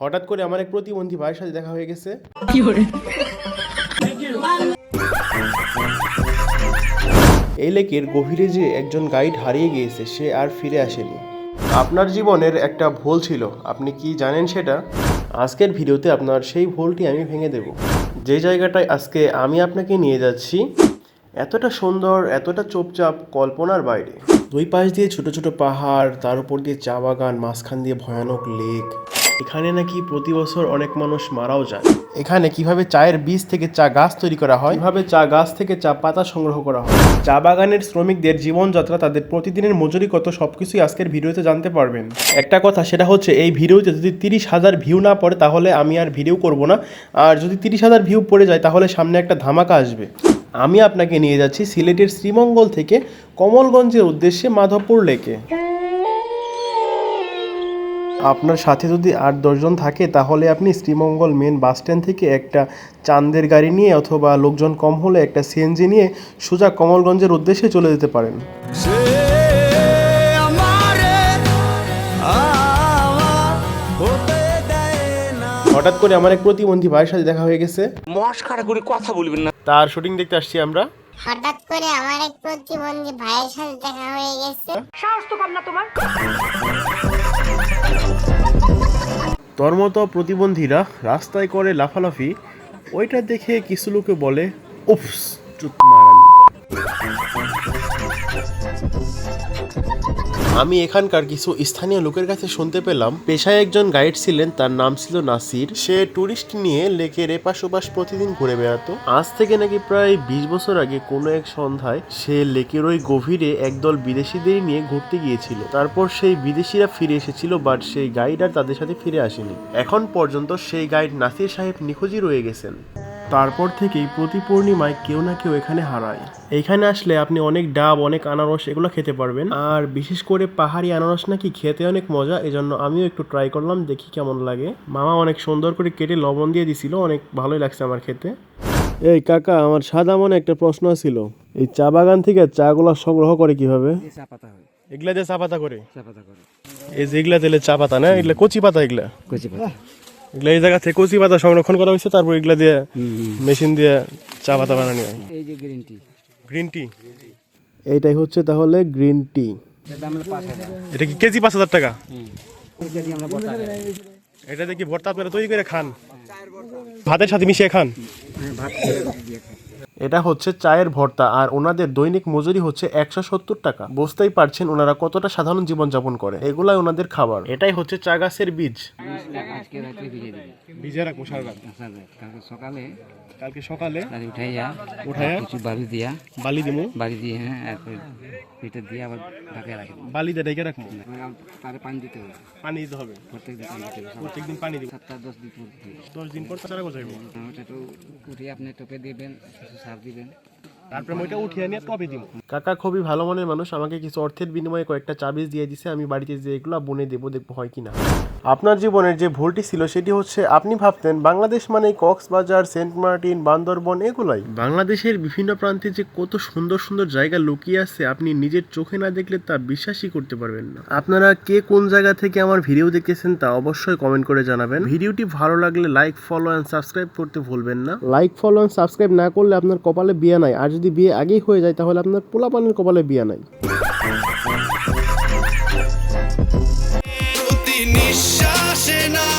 হঠাৎ করে আমার এক প্রতিবন্ধী ভাইয়ের সাথে দেখা হয়ে গেছে। এই লেকের গভীরে যে একজন গাইড হারিয়ে গিয়েছে সে আর ফিরে আসেনি। আপনার জীবনের একটা ভুল ছিল আপনি কি জানেন সেটা? আজকের ভিডিওতে আপনার সেই ভুলটি আমি ভেঙে দেব। যে জায়গাটায় আজকে আমি আপনাকে নিয়ে যাচ্ছি এতটা সুন্দর এতটা চোপচাপ কল্পনার বাইরে। দুই পাশ দিয়ে ছোট ছোট পাহাড় তার উপর দিয়ে চা বাগান মাঝখান দিয়ে ভয়ানক লেক। এখানে নাকি প্রতি বছর অনেক মানুষ মারাও যায়। এখানে কীভাবে চায়ের বীজ থেকে চা গাছ তৈরি করা হয়? কীভাবে চা গাছ থেকে চা পাতা সংগ্রহ করা হয়? চা বাগানের শ্রমিকদের জীবনযাত্রা তাদের প্রতিদিনের মজুরি কত সবকিছুই আজকের ভিডিওতে জানতে পারবেন। একটা কথা সেটা হচ্ছে এই ভিডিওতে যদি তিরিশ হাজার ভিউ না পড়ে তাহলে আমি আর ভিডিও করব না। আর যদি তিরিশ হাজার ভিউ পড়ে যায় তাহলে সামনে একটা ধামাকা আসবে। আমি আপনাকে নিয়ে যাচ্ছি সিলেটের শ্রীমঙ্গল থেকে কমলগঞ্জের উদ্দেশ্যে মাধবপুর লেকে। আপনার সাথে যদি আট দশজন থাকে তাহলে আপনি শ্রীমঙ্গল মেন বাস স্ট্যান্ড থেকে একটা চান্দের গাড়ি নিয়ে অথবা লোকজন কম হলে একটা সিএনজি নিয়ে সোজা কমলগঞ্জের উদ্দেশ্যে চলে যেতে পারেন। না। হঠাৎ করে আমার এক প্রতিবন্ধী ভাইয়ের সাথে দেখা হয়ে গেছে। মস্কারা করে কথা বলবেন না। তার শুটিং দেখতে আসছি আমরা। হঠাৎ করে আমার এক প্রতিবন্ধী ভাইয়ের সাথে দেখা হয়ে গেছে। তোর মতো প্রতিবন্ধীরা রাস্তায় করে লাফালাফি ওইটা দেখে কিছু লোকে বলে উফস চুত আমি এখানকার কিছু স্থানীয় লোকের কাছে শুনতে পেলাম, পেশায় একজন গাইড ছিলেন, তার নাম ছিল নাসির। সে টুরিস্ট নিয়ে লেকের এপাশ ওপাশ প্রতিদিন ঘুরে বেড়াতো। আজ থেকে নাকি প্রায় বিশ বছর আগে কোনো এক সন্ধ্যায় সে লেকের ওই গভীরে একদল বিদেশিদের নিয়ে ঘুরতে গিয়েছিল। তারপর সেই বিদেশিরা ফিরে এসেছিল, বাট সেই গাইড আর তাদের সাথে ফিরে আসেনি। এখন পর্যন্ত সেই গাইড নাসির সাহেব নিখোঁজই রয়ে গেছেন। তারপর থেকেই প্রতি পূর্ণিমায় কেউ না কেউ এখানে হারায়। এখানে আসলে আপনি অনেক ডাব অনেক আনারস এগুলো খেতে পারবেন। আর বিশেষ করে পাহাড়ি আনারস নাকি খেতে অনেক মজা এজন্য আমিও একটু ট্রাই করলাম দেখি কেমন লাগে। মামা অনেক সুন্দর করে কেটে লবণ দিয়ে দিছিল অনেক ভালোই লাগছে আমার খেতে। এই কাকা আমার সাদা মনে একটা প্রশ্ন ছিল। এই চা বাগান থেকে চাগুলো সংগ্রহ করে কীভাবে? চা পাতা হয়। এগুলা দিয়ে চা পাতা করে? চা পাতা করে। এই যে এগুলা দিলে চা পাতা না? এগুলা কচি পাতা এগুলা? কচি পাতা। এগুলা এই জায়গা থেকে কচি পাতা সংরক্ষণ করা হয়েছে তারপর এগুলা দিয়ে মেশিন দিয়ে চা পাতা বানানো হয়। এই যে গ্রিন টি গ্রিন টি এইটাই হচ্ছে তাহলে গ্রিন টি এটা কি কেজি পাঁচ হাজার টাকা? এটা দেখি ভর্তা আপনারা তৈরি করে খান? ভাতের সাথে মিশিয়ে খান? এটা হচ্ছে চায়ের ভর্তা আর ওনাদের দৈনিক মজুরি হচ্ছে একশো সত্তর টাকা। বুঝতেই পারছেন ওনারা কতটা সাধারণ জীবন যাপন করে। এগুলাই ওনাদের খাবার। এটাই হচ্ছে চা গাছের বীজ। বীজটা আজকে রাত্রে ভিজে রাখব সারা রাত কালকে সকালে কালকে সকালে উঠাইয়া উঠাইয়া কিছু বালু দিয়া বালি দিমু। বাড়ি দিয়ে হ্যাঁ পিঠে দিয়ে আবার রাখি। বালি দিয়ে রেখে রাখব তারে পানি দিতে হবে। পানি দিতে হবে। প্রত্যেক দিন পানি দিতে হবে। প্রত্যেকদিন পানি দিব সাতটা দশ দিন পর দশ দিন পর চারা গজাইবো ওটা একটু উঠিয়ে আপনি টোপে দিবেন কিছু সার দিবেন। তারপরে ওইটা উঠিয়ে নিয়ে টবে দিব? কাকা খুবই ভালো মনের মানুষ। আমাকে কিছু অর্থের বিনিময়ে কয়েকটা চাবিজ দিয়ে দিছে। আমি বাড়িতে যে এগুলো বনে দেবো দেখব হয় কিনা। আপনার জীবনের যে ভুলটি ছিল সেটি হচ্ছে আপনি ভাবতেন বাংলাদেশ মানে কক্সবাজার সেন্ট মার্টিন বান্দরবন এগুলাই। বাংলাদেশের বিভিন্ন প্রান্তে যে কত সুন্দর সুন্দর জায়গা লুকিয়ে আছে আপনি নিজের চোখে না দেখলে তা বিশ্বাসই করতে পারবেন না। আপনারা কে কোন জায়গা থেকে আমার ভিডিও দেখেছেন তা অবশ্যই কমেন্ট করে জানাবেন। ভিডিওটি ভালো লাগলে লাইক ফলো অ্যান্ড সাবস্ক্রাইব করতে ভুলবেন না। লাইক ফলো অ্যান্ড সাবস্ক্রাইব না করলে আপনার কপালে বিয়ে নাই। আর যদি বিয়ে আগেই হয়ে যায় তাহলে আপনার পোলাপানের কপালে বিয়ে নাই। নিঃশ্বাসে না